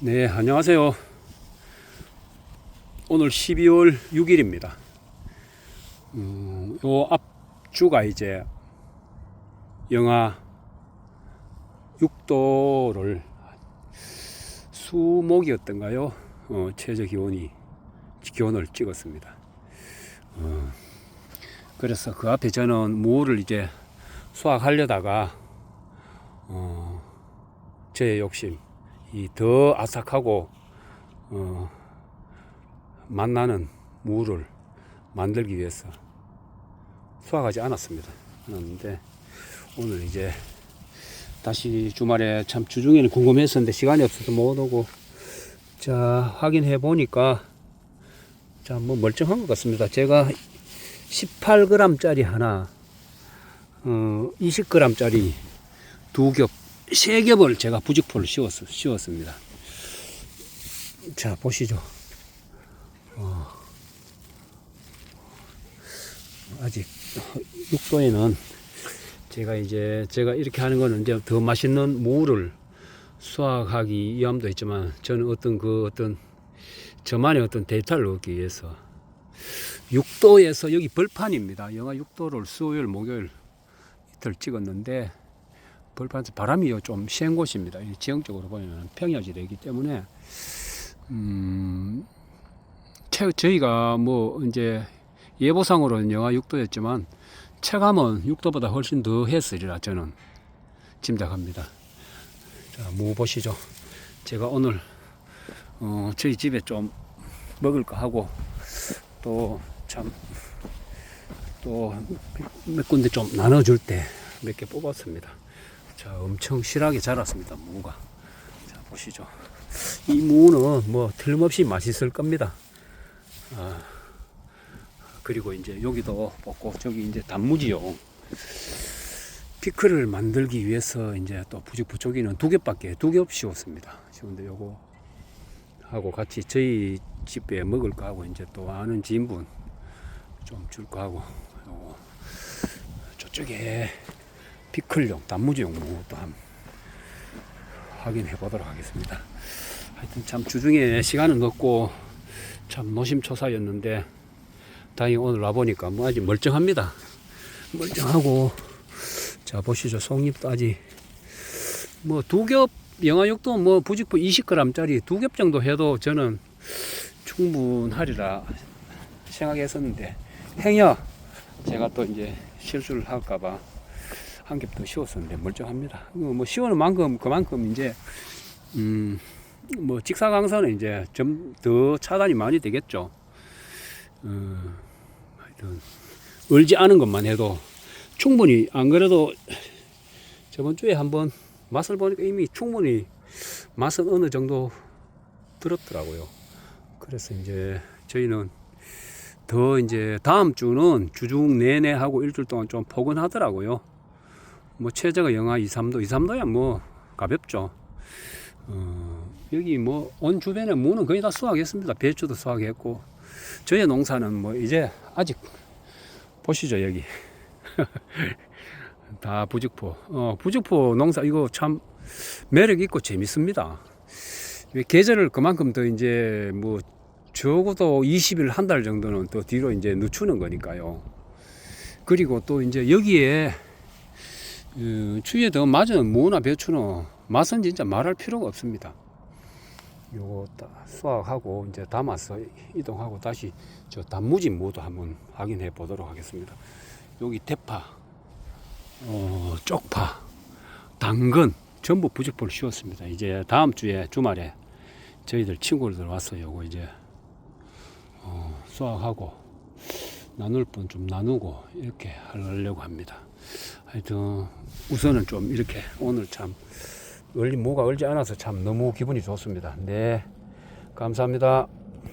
네, 안녕하세요. 오늘 12월 6일입니다. 음, 요 앞주가 이제 영하 6도를 수목이었던가요? 어, 최저 기온이 기온을 찍었습니다. 어, 그래서 그 앞에 저는 무를 이제 수확하려다가 어, 제 욕심 이 더 아삭하고 어, 맛나는 무를 만들기 위해서 수확하지 않았습니다. 않았는데 오늘 이제 다시 주말에 참 주중에는 궁금했었는데 시간이 없어서 못 오고 자 확인해 보니까 자 뭐 멀쩡한 것 같습니다. 제가 18g 짜리 하나 어, 20g 짜리 두 겹, 세 겹을 제가 부직포를 씌웠, 씌웠습니다. 자, 보시죠. 어, 아직 6도에는 제가 이제, 제가 이렇게 하는 거는 이제 더 맛있는 무를 수확하기 위함도 있지만 저는 어떤 그 어떤 저만의 어떤 데이터를 얻기 위해서 6도에서 여기 벌판입니다. 영하 6도를 수요일, 목요일 이틀 찍었는데 벌판에서 바람이 좀 센 곳입니다. 이 지형적으로 보면 평야지대이기 때문에 음, 체, 저희가 뭐 이제 예보상으로는 영하 6도였지만 체감은 6도보다 훨씬 더 했으리라 저는 짐작합니다. 자, 무 보시죠. 제가 오늘 어, 저희 집에 좀 먹을 거 하고 또 참 또 몇 군데 좀 나눠줄 때 몇 개 뽑았습니다. 자, 엄청 실하게 자랐습니다. 무가. 자, 보시죠. 이 무는 뭐 틀림없이 맛있을 겁니다. 아, 그리고 이제 여기도 뽑고 저기 이제 단무지용 피클을 만들기 위해서 이제 또 부직부초기는 두 겹밖에 두겹 씌웠습니다. 씌웠는데 요거 하고 같이 저희 집에 먹을 거 하고 이제 또 아는 지인분 좀 줄 거 하고 요거 저쪽에 피클용 단무지용 무도 한번 확인해 보도록 하겠습니다. 하여튼 참 주중에 시간은 없고 참 노심초사였는데 다행히 오늘 와보니까 뭐 아직 멀쩡합니다. 멀쩡하고 자 보시죠 송잎도 아직 뭐 두 겹 영하 6도 뭐 부직포 20g짜리 두 겹 정도 해도 저는 충분하리라 생각했었는데 행여 제가 또 이제 실수를 할까봐 한겹더 씌웠었는데 멀쩡합니다. 이거 뭐 씌우는 만큼 그만큼 이제 음 뭐 직사광선은 이제 좀 더 차단이 많이 되겠죠. 어, 하여튼 얼지 않은 것만 해도 충분히 안 그래도 저번 주에 한번 맛을 보니까 이미 충분히 맛은 어느 정도 들었더라고요. 그래서 이제 저희는 더 이제 다음 주는 주중 내내 하고 일주일 동안 좀 포근하더라고요. 뭐 최저가 영하 2, 3도, 2, 3도야 뭐 가볍죠. 어, 여기 뭐 온 주변에 무는 거의 다 수확했습니다. 배추도 수확했고 저희 농사는 뭐 이제 아직 보시죠 여기 다 부직포. 어, 부직포 농사 이거 참 매력 있고 재밌습니다. 왜 계절을 그만큼 더 이제 뭐 적어도 20일 한 달 정도는 또 뒤로 이제 늦추는 거니까요. 그리고 또 이제 여기에 어, 추위에 더 맞은 무나 배추는 맛은 진짜 말할 필요가 없습니다. 요거 다 수확하고 이제 담아서 이동하고 다시 저 단무지 무도 한번 확인해 보도록 하겠습니다. 여기 대파, 어, 쪽파, 당근 전부 부직포를 씌웠습니다. 이제 다음 주에 주말에 저희들 친구들 와서 요거 이제 어, 수확하고 나눌 분 좀 나누고 이렇게 하려고 합니다. 하여튼 우선은 좀 이렇게 오늘 참 얼리 뭐가 얼지 않아서 참 너무 기분이 좋습니다. 네, 감사합니다.